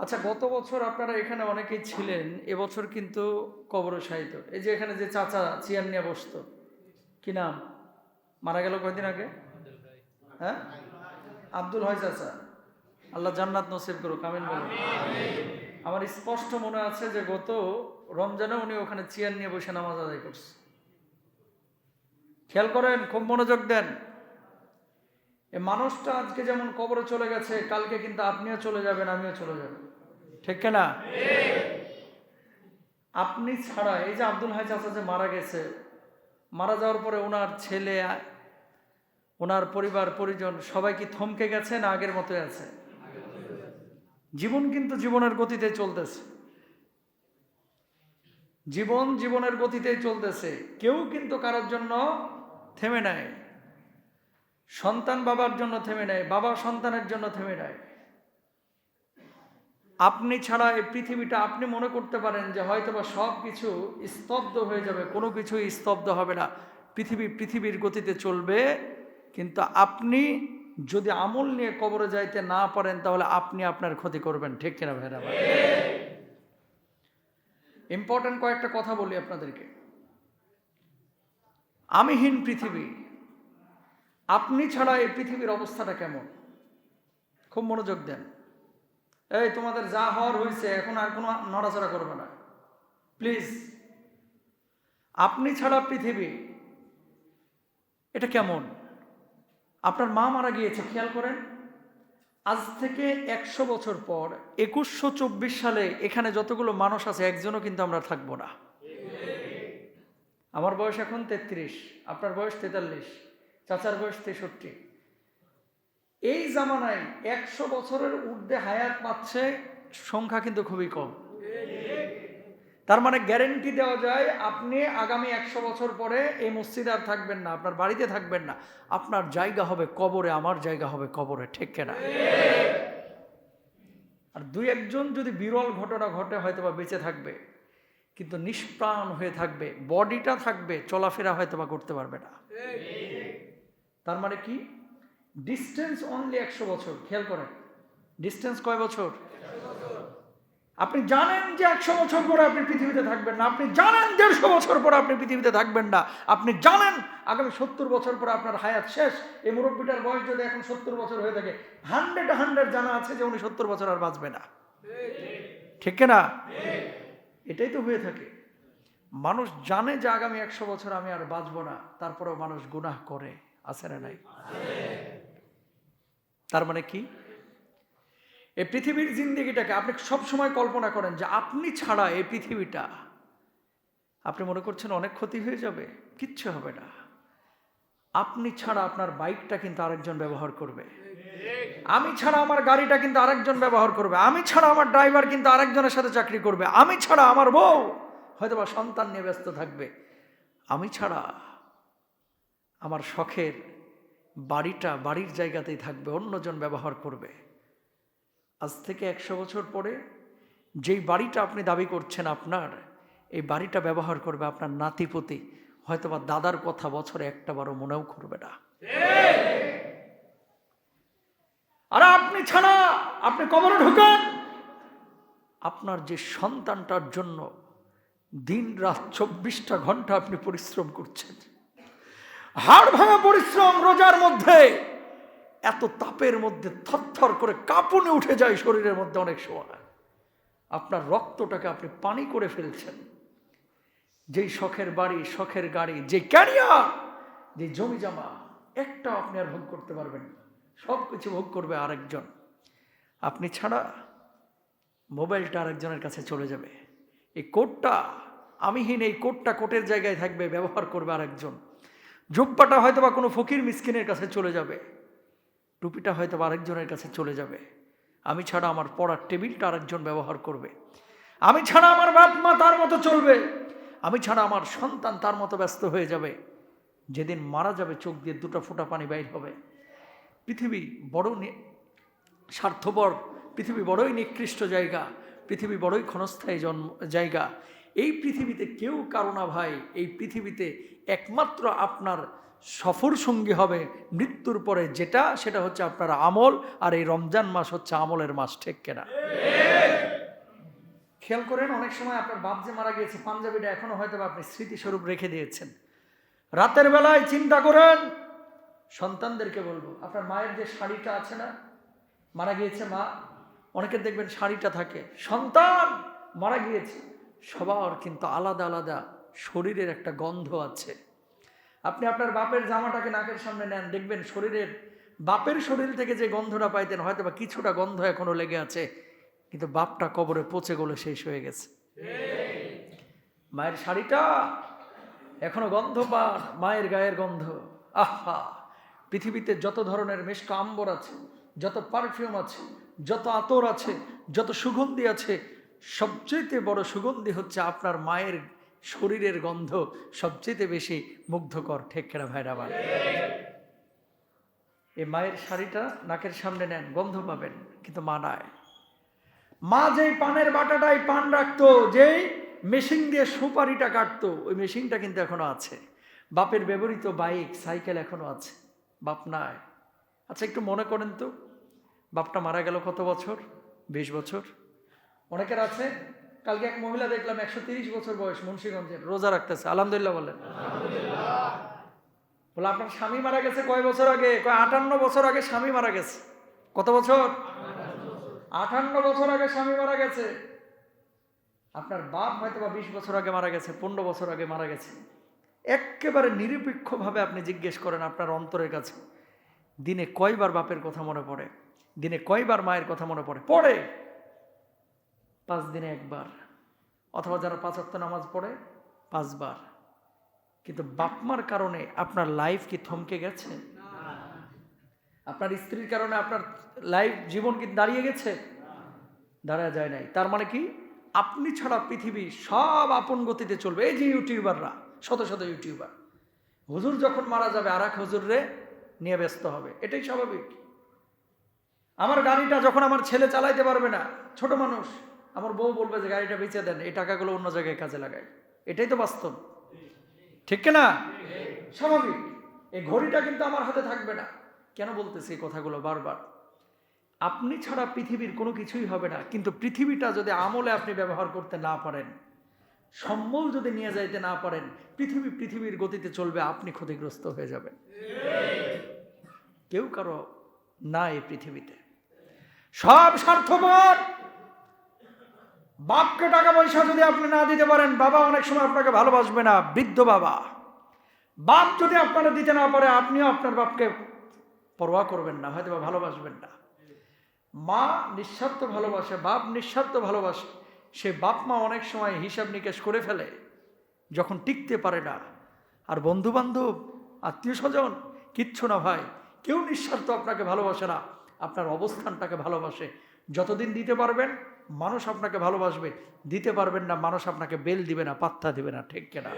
আচ্ছা গত বছর আপনারা এখানে অনেকেই ছিলেন এবছর কিন্তু কবর সাহিত্য এই যে এখানে যে চাচা চেয়ার নিয়ে বসতো কি নাম? মারা গেল কয়দিন আগে? হ্যাঁ? আব্দুল হয় চাচা। আল্লাহ জান্নাত নসিব করুক আমিন বলুন। আমার স্পষ্ট মনে আছে যে গত রমজানে উনি ওখানে চেয়ার নিয়ে বসে নামাজ আদায় করছে। খেয়াল করেন খুব মনোযোগ দেন। এ মানুষটা আজকে যেমন কবরে চলে গেছে কালকে কিন্তু আপনিও চলে যাবেন আমিও চলে যাব। ঠিক না? আপনি ছাড়া, এই যে আব্দুল হাই চাচা যে মারা গেছে, মারা যাওয়ার পরে ওনার ছেলে, ওনার পরিবার, পরিজন সবাই কি থমকে গেছে না আগের মতোই আছে? জীবন কিন্তু জীবনের গতিতে চলতেছে। জীবন জীবনের গতিতেই চলতেছে। কেউ কিন্তু কারোর জন্য থেমে নেয় সন্তান বাবার জন্য থেমে নেয় বাবা সন্তানের জন্য থেমে নেয় আপনি ছাড়া এই পৃথিবীটা আপনি মনে করতে পারেন যে হয়তোবা সব কিছু স্তব্ধ হয়ে যাবে, কোনো কিছুই স্তব্ধ হবে না। পৃথিবী পৃথিবীর গতিতে চলবে, কিন্তু আপনি যদি আমল নিয়ে কবরে যাইতে না পারেন, তাহলে আপনি আপনার ক্ষতি করবেন। ঠিক কিনা ভাইরা ভাই ইম্পর্টেন্ট কয়েকটা কথা বলি আপনাদেরকে। আমিহীন পৃথিবী, আপনি ছাড়া এই পৃথিবীর অবস্থাটা কেমন? খুব মনোযোগ দেন। এই তোমাদের যা হওয়ার হয়েছে, এখন আর কোনো নড়াচড়া করবে না। প্লিজ আপনি ছাড়া পৃথিবী, এটা কেমন? আপনার মা মারা গিয়েছে, খেয়াল করেন? আজ থেকে একশো বছর পর, একুশশো চব্বিশ সালে এখানে যতগুলো মানুষ আছে, একজনও কিন্তু আমরা থাকব না। আমার বয়স এখন তেত্রিশ, আপনার বয়স তেতাল্লিশ, চাচার বয়স তেষট্টি। এই জামানায় একশো বছরের ঊর্ধ্বে হায়াত পাচ্ছে, সংখ্যা কিন্তু খুবই কম। তার মানে গ্যারেন্টি দেওয়া যায়, আপনি আগামী একশো বছর পরে এই মসজিদে আর থাকবেন না, আপনার বাড়িতে থাকবেন না। আপনার জায়গা হবে কবরে, আমার জায়গা হবে কবরে, ঠিক কেনা? আর দুই একজন যদি বিরল ঘটনা ঘটে হয়তো বা বেঁচে থাকবে, কিন্তু নিষ্প্রাণ হয়ে থাকবে বডিটা থাকবে, চলাফেরা হয়তো বা করতে পারবে না। তার মানে কি? ডিস্টেন্স অনলি একশো বছর, খেয়াল করেন। ডিস্টেন্স কয় বছর? আপনি জানেন যে একশো বছর পরে আপনি পৃথিবীতে থাকবেন না, আপনি জানেন দেড়শো বছর পরে আপনি পৃথিবীতে থাকবেন না, আপনি জানেন আগামী সত্তর বছর পরে আপনার হায়াত শেষ, এই মুরব্বীটার বয়স যদি এখন সত্তর বছর হয়ে থাকে হান্ড্রেড হান্ড্রেড জানা আছে যে উনি সত্তর বছর আর বাঁচবে না। ঠিক না এটাই তো হয়ে থাকে। মানুষ জানে যে আগামী একশো বছর আমি আর বাঁচবো না, তারপরেও মানুষ গুনাহ করে। আছে না নাই? তার মানে কি? এই পৃথিবীর জিন্দিগিটাকে আপনি সব সময় কল্পনা করেন যে আপনি ছাড়া এই পৃথিবীটা, আপনি মনে করছেন অনেক ক্ষতি হয়ে যাবে? কিচ্ছু হবে না। আপনি ছাড়া আপনার বাইকটা কিন্তু আরেকজন ব্যবহার করবে। আমি ছাড়া আমার গাড়িটা কিন্তু আরেকজন ব্যবহার করবে। আমি ছাড়া আমার ড্রাইভার কিন্তু আরেকজনের সাথে চাকরি করবে। আমি ছাড়া আমার বউ হয়তো বা সন্তান নিয়ে ব্যস্ত থাকবে। আমি ছাড়া আমার শখের বাড়িটা বাড়ির জায়গাতেই থাকবে, অন্যজন ব্যবহার করবে। আজ থেকে একশো বছর পরে যেই বাড়িটা আপনি দাবি করছেন আপনার, এই বাড়িটা ব্যবহার করবে আপনার নাতিপতি। হয়তোবা দাদার কথা বছরে একটা বারো মনেও করবে না। আর আপনি ছাড়া আপনি কবরে ঢুকেন। আপনার যে সন্তানটার জন্য দিন রাত চব্বিশটা ঘণ্টা আপনি পরিশ্রম করছেন হাড় ভাঙা পরিশ্রম রোজার মধ্যে, এত তাপের মধ্যে থরথর করে কাঁপুনে উঠে যায় শরীরের মধ্যে অনেক সময়। আপনার রক্তটাকে আপনি পানি করে ফেলছেন। যেই শখের বাড়ি, শখের গাড়ি, যে ক্যারিয়ার, যে জমি জমা একটা আপনি আর ভোগ করতে পারবেন না। সব কিছু ভোগ করবে আরেকজন। আপনি ছাড়া মোবাইলটা আরেকজনের কাছে চলে যাবে। এই কোটটা, আমিহীন এই কোটটা কোটের জায়গায় থাকবে, ব্যবহার করবে আরেকজন। জুব্বাটা হয়তো বা কোনো ফকির মিসকিনের কাছে চলে যাবে, টুপিটা হয়তো বা আরেকজনের কাছে চলে যাবে। আমি ছাড়া আমার পড়ার টেবিলটা আরেকজন ব্যবহার করবে। আমি ছাড়া আমার বাপ মা তার মতো চলবে। আমি ছাড়া আমার সন্তান তার মতো ব্যস্ত হয়ে যাবে। যেদিন মারা যাবে, চোখ দিয়ে দুটো ফোঁটা পানি বাইর হবে। পৃথিবী বড় স্বার্থপর, পৃথিবী বড়ই নিকৃষ্ট জায়গা, পৃথিবী বড়ই ক্ষণস্থায়ী জন্ম, জায়গা। এই পৃথিবীতে কেউ কারও না ভাই, এই পৃথিবীতে একমাত্র আপনার সফর সঙ্গী হবে মৃত্যুর পরে যেটা, সেটা হচ্ছে আপনার আমল, আর এই রমজান মাস হচ্ছে আমলের মাস, ঠিক কেনা? খেয়াল করেন, অনেক সময় আপনার বাপ যে মারা গিয়েছে, পাঞ্জাবিটা এখনও হয়তো আপনি স্মৃতিস্বরূপ রেখে দিয়েছেন। রাতের বেলায় চিন্তা করেন, সন্তানদেরকে বলব, আপনার মায়ের যে শাড়িটা আছে না, মারা গিয়েছে মা অনেকের দেখবেন শাড়িটা থাকে, সন্তান মারা গিয়েছে সবার কিন্তু আলাদা আলাদা শরীরের একটা গন্ধ আছে। আপনি আপনার বাপের জামাটাকে নাকের সামনে নেন, দেখবেন শরীরের বাপের শরীর থেকে যে গন্ধটা পাইতেন হয়তো বা কিছুটা গন্ধ এখনও লেগে আছে, কিন্তু বাপটা কবরে পচে গলে শেষ হয়ে গেছে। মায়ের শাড়িটা এখনও গন্ধ পান মায়ের গায়ের গন্ধ। আহা! পৃথিবীতে যত ধরনের মিষ্ট আম্বর আছে, যত পারফিউম আছে, যত আতর আছে, যত সুগন্ধি আছে সবচেয়ে বড় সুগন্ধি হচ্ছে আপনার মায়ের শরীরের গন্ধ সবচেয়ে বেশি মুগ্ধকর ঠেকেরা ভাইরা আমার এই মায়ের শাড়িটা নাকের সামনে নেন, গন্ধ পাবেন, কিন্তু মানায় মা যেই পানের বাটাটাই পান রাখতো, যেই মেশিন দিয়ে সুপারিটা কাটতো, ওই মেশিনটা কিন্তু এখনও আছে। বাপের ব্যবহৃত বাইক, সাইকেল এখনও আছে, বাপ নাই। আচ্ছা একটু মনে করেন তো, বাপটা মারা গেল কত বছর? বিশ বছর? অনেকের আছে। কালকে এক মহিলা দেখলাম, একশো তিরিশ বছর বয়স, মুন্সীগঞ্জের। রোজা রাখতেছে, আলহামদুলিল্লাহ বলেন বলে, আপনার স্বামী মারা গেছে কয় বছর আগে? কয়, আটান্ন বছর আগে স্বামী মারা গেছে। কত বছর? আটান্ন বছর আগে স্বামী মারা গেছে। আপনার বাপ হয়তো বা বিশ বছর আগে মারা গেছে, পনেরো বছর আগে মারা গেছে। একেবারে নিরপেক্ষভাবে আপনি জিজ্ঞেস করেন আপনার অন্তরের কাছে। দিনে কয়বার বাপের কথা মনে পড়ে? দিনে কয়বার মায়ের কথা মনে পড়ে? পড়ে। পাঁচ দিনে একবার। অথবা যারা পাঁচ অক্ত নামাজ পড়ে, পাঁচবার। কিন্তু বাপমার কারণে আপনার লাইফ কি থমকে গেছে? আপনার স্ত্রীর কারণে আপনার লাইফ জীবন কি দাঁড়িয়ে গেছে? দাঁড়া যায় নাই। তার মানে কি? আপনি ছাড়া পৃথিবী সব আপন গতিতে চলবে। এই যে ইউটিউবাররা, শত শত ইউটিউবার। হুজুর যখন মারা যাবে আর এক হুজুররে নিয়ে ব্যস্ত হবে। এটাই স্বাভাবিক। আমার গাড়িটা যখন আমার ছেলে চালাইতে পারবে না, ছোট মানুষ আমার বউ বলবে যে, গাড়িটা বেঁচে দেন, এই টাকাগুলো অন্য জায়গায় কাজে লাগায় এটাই তো বাস্তব। ঠিক না স্বাভাবিক। এই ঘড়িটা কিন্তু আমার হাতে থাকবে না। কেন বলতেছি কথাগুলো বারবার? আপনি ছাড়া পৃথিবীর কোনো কিছুই হবে না। কিন্তু পৃথিবীটা যদি আমলে আপনি ব্যবহার করতে না পারেন, সম্বল যদি নিয়ে যাইতে না পারেন, পৃথিবী পৃথিবীর গতিতে চলবে, আপনি ক্ষতিগ্রস্ত হয়ে যাবেন। কেউ কারও না এই পৃথিবীতে। সব স্বার্থপর! বাপকে টাকা পয়সা যদি আপনি না দিতে পারেন, বাবা অনেক সময় আপনাকে ভালোবাসবে না, বৃদ্ধ বাবা। বাপ যদি আপনারা দিতে না পারে, আপনিও আপনার বাপকে পরোয়া করবেন না হয়তো বা ভালোবাসবেন না। মা নিঃস্বার্থ ভালোবাসে, বাপ নিঃস্বার্থ ভালোবাসে। সে বাপ মা অনেক সময় হিসাব নিকেশ করে ফেলে, যখন টিকতে পারে না। আর বন্ধু বান্ধব আত্মীয় স্বজন, কিচ্ছু না ভাই, কেউ নিঃস্বার্থ আপনাকে ভালোবাসে না। আপনার অবস্থানটাকে ভালোবাসে। যতদিন দিতে পারবেন মানুষ আপনাকে ভালোবাসবে, দিতে পারবেন না, মানুষ আপনাকে বেল দিবে না, পাত্তা দিবে না, ঠিক কেনা?